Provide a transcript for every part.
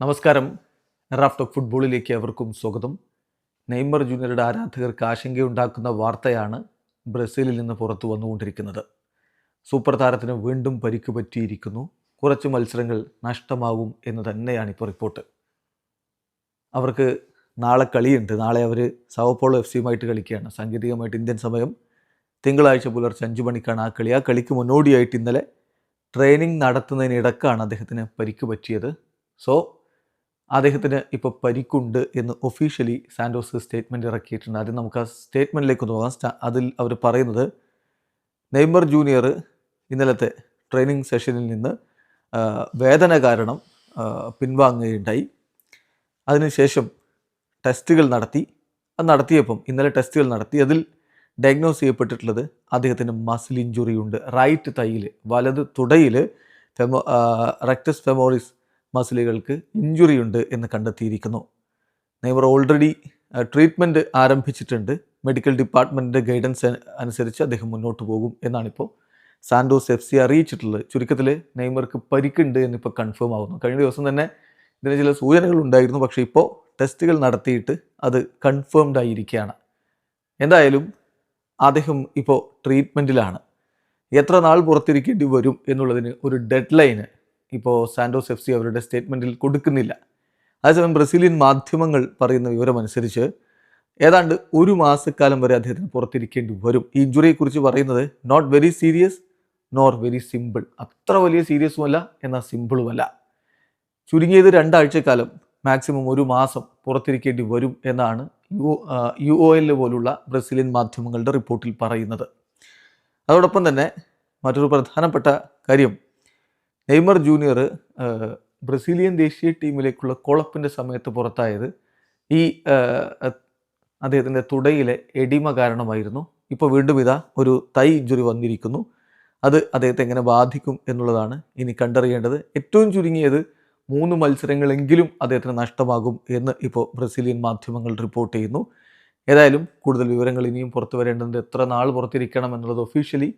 നമസ്കാരം. Raf talk ഫുട്ബോളിലേക്ക് അവർക്കും സ്വാഗതം. നെയ്മർ ജൂനിയറുടെ ആരാധകർക്ക് ആശങ്കയുണ്ടാക്കുന്ന വാർത്തയാണ് ബ്രസീലിൽ നിന്ന് പുറത്തു വന്നുകൊണ്ടിരിക്കുന്നത്. സൂപ്പർ താരത്തിന് വീണ്ടും പരിക്ക് പറ്റിയിരിക്കുന്നു. കുറച്ച് മത്സരങ്ങൾ നഷ്ടമാകും എന്ന് തന്നെയാണ് ഇപ്പോൾ റിപ്പോർട്ട്. അവർക്ക് നാളെ കളിയുണ്ട്. നാളെ അവർ സവപ്പോളോ എഫ് സിയുമായിട്ട് കളിക്കുകയാണ്. സാങ്കേതികമായിട്ട് ഇന്ത്യൻ സമയം തിങ്കളാഴ്ച പുലർച്ചെ അഞ്ച് മണിക്കാണ് ആ കളി. ആ കളിക്ക് മുന്നോടിയായിട്ട് ഇന്നലെ ട്രെയിനിങ് നടത്തുന്നതിനിടക്കാണ് അദ്ദേഹത്തിന് പരിക്ക് പറ്റിയത്. സോ അദ്ദേഹത്തിന് ഇപ്പോൾ പരിക്കുണ്ട് എന്ന് ഒഫീഷ്യലി സാൻഡോസ് സ്റ്റേറ്റ്മെന്റ് ഇറക്കിയിട്ടുണ്ട്. ആദ്യം നമുക്ക് ആ സ്റ്റേറ്റ്മെന്റിലേക്ക് ഒന്ന് പോകാം അതിൽ അവർ പറയുന്നത് നെയ്മർ ജൂനിയർ ഇന്നലത്തെ ട്രെയിനിങ് സെഷനിൽ നിന്ന് വേദന കാരണം പിൻവാങ്ങുകയുണ്ടായി. അതിനുശേഷം ടെസ്റ്റുകൾ നടത്തി. അത് നടത്തിയപ്പം ഇന്നലെ ടെസ്റ്റുകൾ നടത്തി. അതിൽ ഡയഗ്നോസ് ചെയ്യപ്പെട്ടിട്ടുള്ളത് അദ്ദേഹത്തിന് മസിൽ ഇഞ്ചുറി ഉണ്ട്. റൈറ്റ് തൈയിൽ വലത് തുടയിൽ ഫെമോ റെക്ടസ് ഫെമോറിസ് മസിലുകൾക്ക് ഇഞ്ചുറി ഉണ്ട് എന്ന് കണ്ടെത്തിയിരിക്കുന്നു. നെയ്മർ ഓൾറെഡി ട്രീറ്റ്മെന്റ് ആരംഭിച്ചിട്ടുണ്ട്. മെഡിക്കൽ ഡിപ്പാർട്ട്മെന്റിന്റെ ഗൈഡൻസ് അനുസരിച്ച് അദ്ദേഹം മുന്നോട്ട് പോകും എന്നാണിപ്പോൾ സാൻഡോസ് എഫ് സി അറിയിച്ചിട്ടുള്ളത്. ചുരുക്കത്തിൽ നെയ്മർക്ക് പരിക്കുണ്ട് എന്നിപ്പോൾ കൺഫേം ആവുന്നു. കഴിഞ്ഞ ദിവസം തന്നെ ഇതിന് ചില സൂചനകൾ ഉണ്ടായിരുന്നു. പക്ഷേ ഇപ്പോൾ ടെസ്റ്റുകൾ നടത്തിയിട്ട് അത് കൺഫേംഡ് ആയിരിക്കുകയാണ്. എന്തായാലും അദ്ദേഹം ഇപ്പോൾ ട്രീറ്റ്മെന്റിലാണ് എത്ര നാൾ പുറത്തിരിക്കേണ്ടി വരും എന്നുള്ളതിന് ഒരു ഡെഡ് ലൈന് ഇപ്പോൾ സാൻഡോസ് എഫ് സി അവരുടെ സ്റ്റേറ്റ്മെന്റിൽ കൊടുക്കുന്നില്ല. അതേസമയം ബ്രസീലിയൻ മാധ്യമങ്ങൾ പറയുന്ന വിവരമനുസരിച്ച് ഏതാണ്ട് ഒരു മാസക്കാലം വരെ അദ്ദേഹത്തിന് പുറത്തിരിക്കേണ്ടി വരും. ഈ ഇഞ്ചുറിയെക്കുറിച്ച് പറയുന്നത് not very serious nor very simple അത്ര വലിയ സീരിയസുമല്ല എന്നാൽ സിമ്പിളുമല്ല ചുരുങ്ങിയത് രണ്ടാഴ്ചക്കാലം മാക്സിമം ഒരു മാസം പുറത്തിരിക്കേണ്ടി വരും എന്നാണ് യു യു ഒ എൽ പോലുള്ള ബ്രസീലിയൻ മാധ്യമങ്ങളുടെ റിപ്പോർട്ടിൽ പറയുന്നത്. അതോടൊപ്പം തന്നെ മറ്റൊരു പ്രധാനപ്പെട്ട കാര്യം നെയ്മർ ജൂനിയർ ബ്രസീലിയൻ ദേശീയ ടീമിലേക്കുള്ള കൊളപ്പിന്റെ സമയത്ത് പുറത്തായത് ഈ അദ്ദേഹത്തിന്റെ തുടയിലെ എഡിമ കാരണമായിരുന്നു. ഇപ്പോൾ വീണ്ടും ഇതാ ഒരു തൈ ഇഞ്ചുറി വന്നിരിക്കുന്നു. അത് അദ്ദേഹത്തെ എങ്ങനെ ബാധിക്കും എന്നുള്ളതാണ് ഇനി കണ്ടറിയേണ്ടത്. ഏറ്റവും ചുരുങ്ങിയത് മൂന്ന് മത്സരങ്ങളെങ്കിലും അദ്ദേഹത്തിന് നഷ്ടമാകും എന്ന് ഇപ്പോൾ ബ്രസീലിയൻ മാധ്യമങ്ങൾ റിപ്പോർട്ട് ചെയ്യുന്നു. ഏതായാലും കൂടുതൽ വിവരങ്ങൾ ഇനിയും പുറത്തു വരേണ്ടത് എത്ര നാൾ പുറത്തിരിക്കണം എന്നുള്ളത് ഒഫീഷ്യലി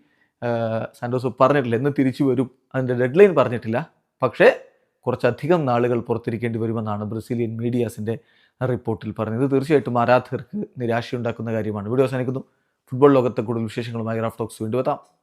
സാൻഡോസ് പറഞ്ഞിട്ടില്ല. എന്ന് തിരിച്ചു വരും. അതിന്റെ ഡെഡ് ലൈൻ പറഞ്ഞിട്ടില്ല. പക്ഷേ കുറച്ചധികം നാളുകൾ പുറത്തിരിക്കേണ്ടി വരുമെന്നാണ് ബ്രസീലിയൻ മീഡിയാസിന്റെ റിപ്പോർട്ടിൽ പറഞ്ഞത് തീർച്ചയായിട്ടും ആരാധകർക്ക് നിരാശയുണ്ടാക്കുന്ന കാര്യമാണ്. വീഡിയോ അവസാനിക്കുന്നു. ഫുട്ബോൾ ലോകത്തെ കൂടുതൽ വിശേഷങ്ങളുമായി ഗ്രാഫ് ടോക്സ് വീണ്ടും എത്താം.